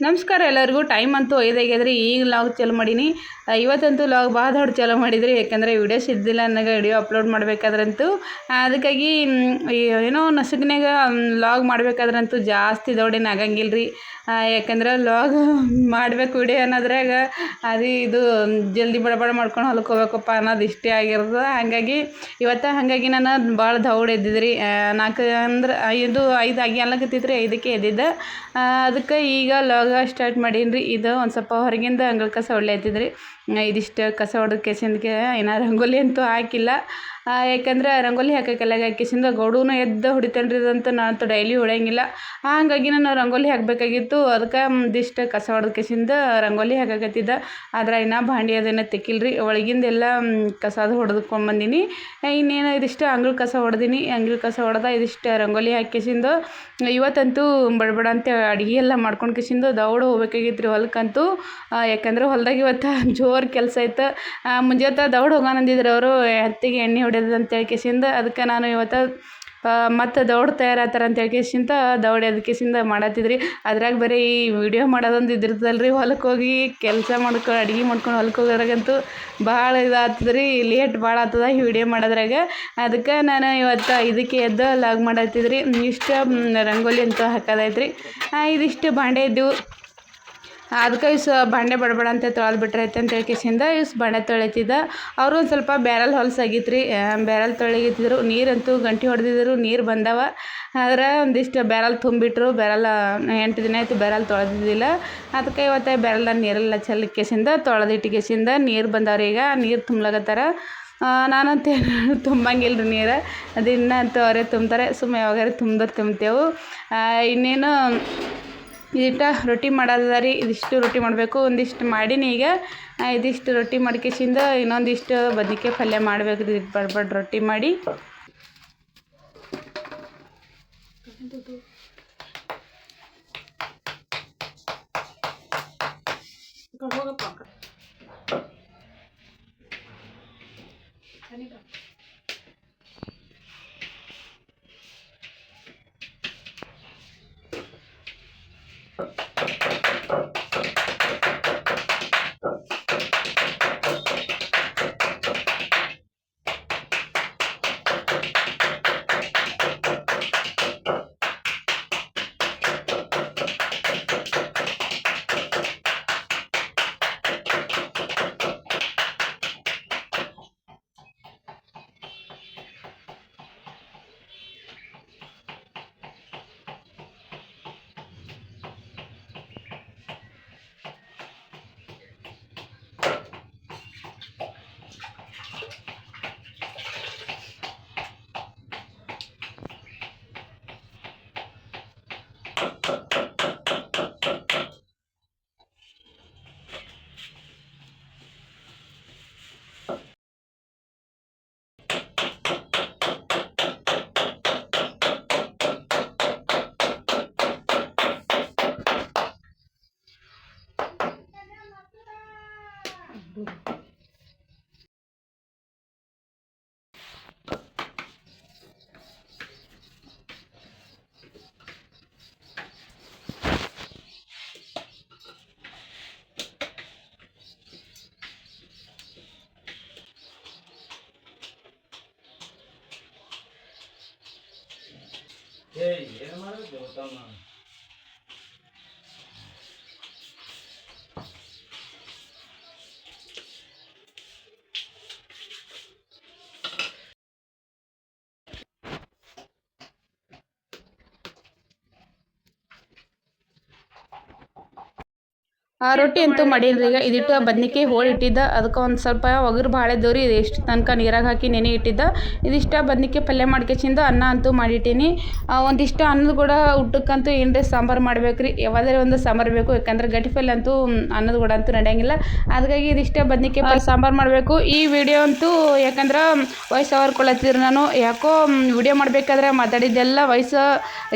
ನಮಸ್ಕಾರ ಎಲ್ಲರಿಗೂ. ಟೈಮ್ ಅಂತೂ ಐದಾಗ್ಯದ್ರಿ ಈಗ ಲಾಗ್ ಚಾಲು ಮಾಡೀನಿ. ಇವತ್ತಂತೂ ಲಾಗ್ ಭಾಳ ದೊಡ್ಡ ಚಾಲು ಮಾಡಿದ್ರಿ. ಯಾಕಂದರೆ ವಿಡಿಯೋಸ್ ಇದ್ದಿಲ್ಲ ನನಗೆ ವಿಡಿಯೋ ಅಪ್ಲೋಡ್ ಮಾಡಬೇಕಾದ್ರಂತೂ. ಅದಕ್ಕಾಗಿ ಏನೋ ನಸುಕಿನಾಗ ಲಾಗ್ ಮಾಡಬೇಕಾದ್ರಂತೂ ಜಾಸ್ತಿ ದೊಡ್ಡೇನು ಆಗಂಗಿಲ್ಲ ರೀ ಯಾಕಂದ್ರೆ ಲಾಗ್ ಮಾಡಬೇಕು ವಿಡಿಯೋ ಅನ್ನೋದ್ರಾಗ ಅದು ಇದು ಜಲ್ದಿ ಬಡ ಬಡ ಮಾಡ್ಕೊಂಡು ಹೊಲಕ್ಕೆ ಹೋಗ್ಬೇಕಪ್ಪ ಅನ್ನೋದು ಇಷ್ಟೇ ಆಗಿರೋದು. ಹಾಗಾಗಿ ಇವತ್ತು ಹಾಗಾಗಿ ನಾನು ಭಾಳ ದೌಡ್ ಎದ್ದಿದ್ರಿ. ನಾಲ್ಕು ಅಂದ್ರೆ, ಐದು ಐದು ಆಗಿ ಅಲ್ಲಕತ್ತಿದ್ರಿ ಐದಕ್ಕೆ ಎದ್ದಿದ್ದೆ. ಅದಕ್ಕೆ ಈಗ ಲಾಗ ಸ್ಟಾರ್ಟ್ ಮಾಡೀನಿ ರೀ ಇದು ಒಂದು ಸ್ವಲ್ಪ ಹೊರಗಿಂದ ಅಂಗಳ ಕಸ ಹೊಡ್ಲತ್ತಿದ್ರಿ ಇದಿಷ್ಟು ಕಸ ಹೊಡೆದ ಕೆಸಿಂದಕ್ಕೆ ಇನ್ನು ರಂಗೋಲಿ ಅಂತೂ ಹಾಕಿಲ್ಲ. ಯಾಕಂದ್ರೆ ರಂಗೋಲಿ ಹಾಕಕ್ಕೆಲ್ಲ ಕೆಸಿಂದ ಗೌಡೂನು ಎದ್ದು ಹೊಡಿತಾನೆ ರೀ ಅದಂತ ನಾನು ಡೈಲಿ ಹೊಡೆಯಂಗಿಲ್ಲ. ಹಾಗಾಗಿ ನಾನು ರಂಗೋಲಿ ಹಾಕಬೇಕಾಗಿತ್ತು. ಅದಕ್ಕೆ ಒಂದಿಷ್ಟು ಕಸ ಹೊಡೆದ ಕೆಸಿಂದ ರಂಗೋಲಿ ಹಾಕಕತ್ತಿದ್ದ. ಆದ್ರೆ ಇನ್ನೂ ಭಾಂಡಿ ಅದೇನೋ ತೆಕ್ಕಿಲ್ರಿ. ಒಳಗಿಂದೆಲ್ಲ ಕಸ ಅದು ಬಂದೀನಿ. ಇನ್ನೇನು ಇದಿಷ್ಟು ಅಂಗಳ ಕಸ ಹೊಡೆದೀನಿ ಅಂಗಳ ಕಸ ಹೊಡೆದ ಇದಿಷ್ಟು ರಂಗೋಲಿ ಹಾಕಿಸಿಂದು ಇವತ್ತಂತೂ ಬಡಬಡ ಅಂತ ಅಡುಗೆ ಎಲ್ಲ ಮಾಡ್ಕೊಂಡು ಕೆಸಿಂದು ದೌಡ ಹೋಗ್ಬೇಕಾಗಿತ್ತು ರೀ ಹೊಲಕ್ಕಂತೂ ಯಾಕಂದ್ರೆ ಹೊಲ್ದಾಗ ಇವತ್ತು ಜೋರು ಕೆಲಸ ಇತ್ತು. ಮುಂಜಾನೆ ದೌಡ್ ಹೋಗೋಣ ಅಂದಿದ್ರು ಅವರು ಹತ್ತಿಗೆ ಎಣ್ಣೆ ಅಂತ ಅಂತೇಳಿ ಕೇಸಿಂದ ಅದಕ್ಕೆ ನಾನು ಇವತ್ತು ಮತ್ತು ದೌಡ್ ತಯಾರಾತಾರ ಅಂತೇಳಿ ಕೇಸಿಂದ ದೌಡ್ ಎದ್ ಕಿಸಿಂದ ಮಾಡತ್ತಿದ್ರಿ. ಅದ್ರಾಗ ಬರೀ ಈ ವಿಡಿಯೋ ಮಾಡೋದೊಂದು ಇದಿರ್ತದಲ್ಲ ರೀ ಹೊಲಕ್ಕೆ ಹೋಗಿ ಕೆಲಸ ಮಾಡ್ಕೊಂಡು ಅಡುಗೆ ಮಾಡ್ಕೊಂಡು ಹೊಲಕ್ಕೆ ಹೋಗೋದ್ರಾಗಂತೂ ಭಾಳ ಇದಾಗ್ತದೆ ಲೇಟ್ ಭಾಳ ಆಗ್ತದ ಈ ವಿಡಿಯೋ ಮಾಡೋದ್ರಾಗ. ಅದಕ್ಕೆ ನಾನು ಇವತ್ತು ಇದಕ್ಕೆ ಎದ್ದು ಲಾಗ್ ಮಾಡತ್ತಿದ್ರಿ. ಇಷ್ಟು ರಂಗೋಲಿ ಅಂತೂ ಹಾಕೋದೈತ್ರಿ ಇದಿಷ್ಟು ಬಾಂಡೆ ಇದ್ದವು ಅದಕ್ಕೆ ಇಸ್ ಬಾಂಡೆ ಬಡಬಡ ಅಂತ ತೊಳೆದು ಬಿಟ್ರೈತೆ ಅಂತ ಹೇಳ್ಕೇಸಿಂದ ಇವ್ಸ್ ಬಾಂಡೆ ತೊಳಿತಿದ್ದ. ಅವರು ಒಂದು ಸ್ವಲ್ಪ ಬ್ಯಾರಲ್ ಹೊಲ್ಸಾಗಿತ್ತು ರೀ ಬ್ಯಾರಲ್ ತೊಳಿಗಿತ್ತಿದ್ರು ನೀರಂತೂ ಗಂಟೆ ಹೊಡೆದಿದ್ರು. ನೀರು ಬಂದವ. ಆದ್ರೆ ಒಂದಿಷ್ಟು ಬ್ಯಾರಲ್ ತುಂಬಿಟ್ರು. ಬ್ಯಾರಲ್ ಎಂಟು ದಿನ ಆಯಿತು ಬ್ಯಾರಲ್ ತೊಳೆದಿದ್ದಿಲ್ಲ. ಅದಕ್ಕೆ ಇವತ್ತು ಬ್ಯಾರಲ್ ನೀರೆಲ್ಲ ಚೆಲ್ಲಕ್ಕೆಸಿಂದ ತೊಳೆದಿಟ್ಟಿಗೆಸಿಂದ ನೀರು ಬಂದವ್ರು ಈಗ. ನೀರು ತುಂಬ್ಲಾಗತ್ತಾರ ನಾನಂತ ತುಂಬಂಗಿಲ್ಲ ರೀ ನೀರು. ದಿನ ಅಂತ ಅವರೇ ತುಂಬ್ತಾರೆ. ಸುಮ್ಮನೆ ಯಾವಾಗಾರ ತುಂಬಿದ್ರೆ ತುಂಬ್ತೇವೆ. ಇನ್ನೇನು ಇದಿಷ್ಟ ರೊಟ್ಟಿ ಮಾಡೋದದ ರೀ, ಇದಿಷ್ಟು ರೊಟ್ಟಿ ಮಾಡಬೇಕು, ಒಂದಿಷ್ಟು ಮಾಡೀನಿ ಈಗ. ಇದಿಷ್ಟು ರೊಟ್ಟಿ ಮಾಡ್ಕೇಸಿಂದ ಇನ್ನೊಂದಿಷ್ಟು ಬದ್ನಿಕಾಯಿ ಪಲ್ಯ ಮಾಡಬೇಕು ರೀ ಬಡ್ಬಡ್ ಬಡ್ ರೊಟ್ಟಿ ಮಾಡಿ. ಏಯ್ ಮಾಡೋದು ರೊಟ್ಟಿ ಅಂತೂ ಮಾಡಿಲ್ರಿ. ಈಗ ಇದಿಟ್ಟು ಬದ್ನಿಕಾಯಿ ಹೋಳು ಇಟ್ಟಿದ್ದ ಅದಕ್ಕೆ ಒಂದು ಸ್ವಲ್ಪ ಒಗರು ಭಾಳ ಇದ್ದವ್ರಿ ಇದು. ಎಷ್ಟು ತನಕ ನೀರಾಗ ಹಾಕಿ ನೆನೆ ಇಟ್ಟಿದ್ದ. ಇದಿಷ್ಟ ಬದ್ನಿಕಾಯಿ ಪಲ್ಯ ಮಾಡ್ಕೆಚಿಂದ ಅನ್ನ ಅಂತೂ ಮಾಡಿಟ್ಟೀನಿ. ಆ, ಒಂದಿಷ್ಟು ಅನ್ನದ ಕೂಡ ಊಟಕ್ಕಂತೂ ಏನ್ರಿ ಸಾಂಬಾರು ಮಾಡ್ಬೇಕು ರೀ ಯಾವಾದರೆ ಒಂದು ಸಾಂಬಾರು ಬೇಕು ಯಾಕಂದ್ರೆ ಗಟ್ಟಿ ಪಲ್ಯ ಅಂತೂ ಅನ್ನದ ಕೂಡ ಅಂತೂ ನಡೆಯಂಗಿಲ್ಲ. ಅದಕ್ಕಾಗಿ ಇದಿಷ್ಟ ಬದ್ನಿಕಾಯಿ ಪಲ್ಯ ಸಾಂಬಾರು ಮಾಡಬೇಕು. ಈ ವಿಡಿಯೋ ಅಂತೂ ಯಾಕಂದ್ರೆ ವಾಯ್ಸ್ ಓವರ್ ಕೊಳತ್ತಿದ್ರು ನಾನು. ಯಾಕೋ ವಿಡಿಯೋ ಮಾಡಬೇಕಾದ್ರೆ ಮಾತಾಡಿದ್ದೆಲ್ಲ ವಯಸ್ಸು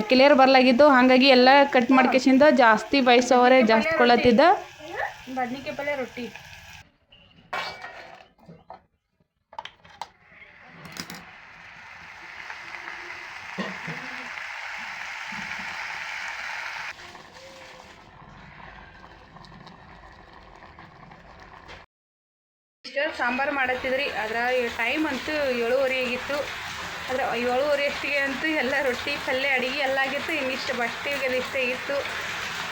ಕ್ಲಿಯರ್ ಬರಲಾಗಿದ್ದು ಹಾಗಾಗಿ ಎಲ್ಲ ಕಟ್ ಮಾಡ್ಕೆಸಿಂದ ಜಾಸ್ತಿ ವಾಯ್ಸ್ ಅವರೇ ಜಾಸ್ತಿ ಕೊಳತ್ತಿದ್ದ. ಬದ್ನಿಕಾಯಿ ಪಲ್ಯ ರೊಟ್ಟಿ ಸಾಂಬಾರ್ ಮಾಡತ್ತಿದ್ರಿ. ಅದರ ಟೈಮ್ ಅಂತೂ ಏಳುವರೆ ಆಗಿತ್ತು. ಅದ್ರ ಏಳುವರೆ ಅಷ್ಟಿಗೆ ಅಂತೂ ಎಲ್ಲ ರೊಟ್ಟಿ ಪಲ್ಯ ಅಡುಗೆ ಎಲ್ಲ ಆಗಿತ್ತು. ಇನ್ನಿಷ್ಟು ಬಟ್ಟೆಗೆ ಇಷ್ಟ ಆಗಿತ್ತು.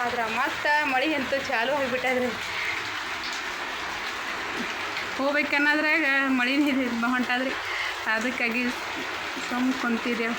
ಆದ್ರೆ ಮತ್ತೆ ಮಳೆ ಅಂತೂ ಚಾಲು ಆಗಿಬಿಟ್ಟದ್ರಿ. ಹೋಗ್ಬೇಕನ್ನೋದ್ರಾಗ ಮಳೆ ಹೊಂಟಾದ್ರಿ. ಅದಕ್ಕಾಗಿ ಸುಮ್ ಕುಂತಿದ್ದೇವೆ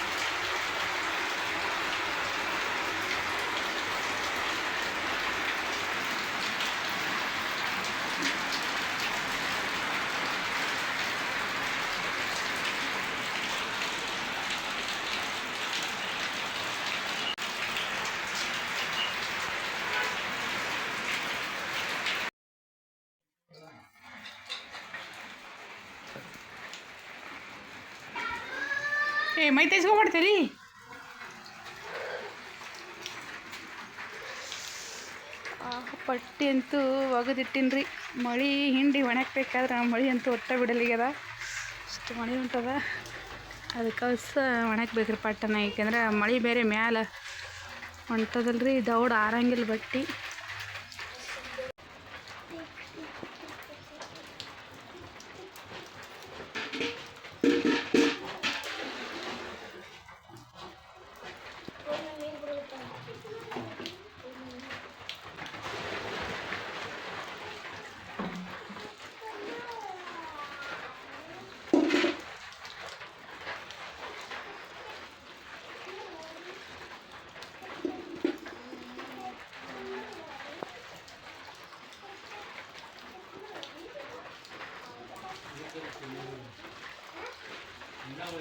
ಏ, ಮೈ ಆ, ಪಟ್ಟಿ ಅಂತೂ ಒಗದಿಟ್ಟಿನ್ರಿ. ಮಳೆ ಹಿಂಡಿ ಒಣಗ್ಬೇಕಾದ್ರೆ ಮಳೆ ಅಂತೂ ಒಟ್ಟ ಬಿಡಲಿಗ್ಯದ. ಅಷ್ಟು ಮಳೆ ಉಂಟದ. ಅದಕ್ಕೋಸ್ ಒಣಗ್ಬೇಕ್ರಿ ಪಟ್ಟನ ಏಕೆಂದ್ರೆ ಮಳೆ ಬೇರೆ ಮ್ಯಾಲ ಹೊಂಟದಲ್ರಿ ದೌಡ್ ಆರಂಗಿಲ್ಲ ಬಟ್ಟಿ.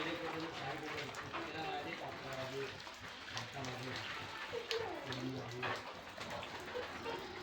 Thank you.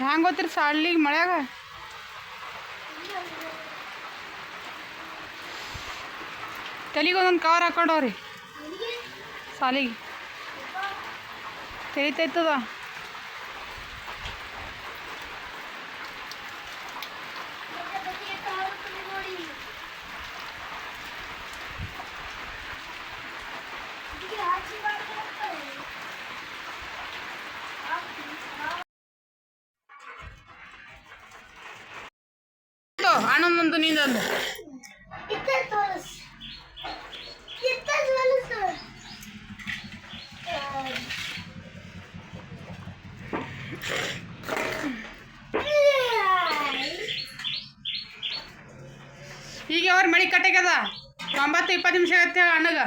ಹ್ಯಾಂಗೆ ಗೊತ್ತಿರಿ ಸಾಲಿಗೆ ಮಳೆಯಾಗ? ತಲೆಗೆ ಒಂದೊಂದು ಕವರ್ ಹಾಕೊಂಡವ್ರಿ ಸಾಲಿಗೆ. ತಿಳಿತೈತದ ನೋಡಿ ಇದಕ್ಕೆ ಹಾಕಿ ಮಾಡ್ತಾರೆ ತೋರಿಸು ಈಗ ಅವ್ರ ಮಳಿ ಕಟ್ಟಾಗ್ಯದ ಒಂಬತ್ತು ಇಪ್ಪತ್ತು ನಿಮಿಷ ಆಗತ್ತೆ ಅಣ್ಣಗ.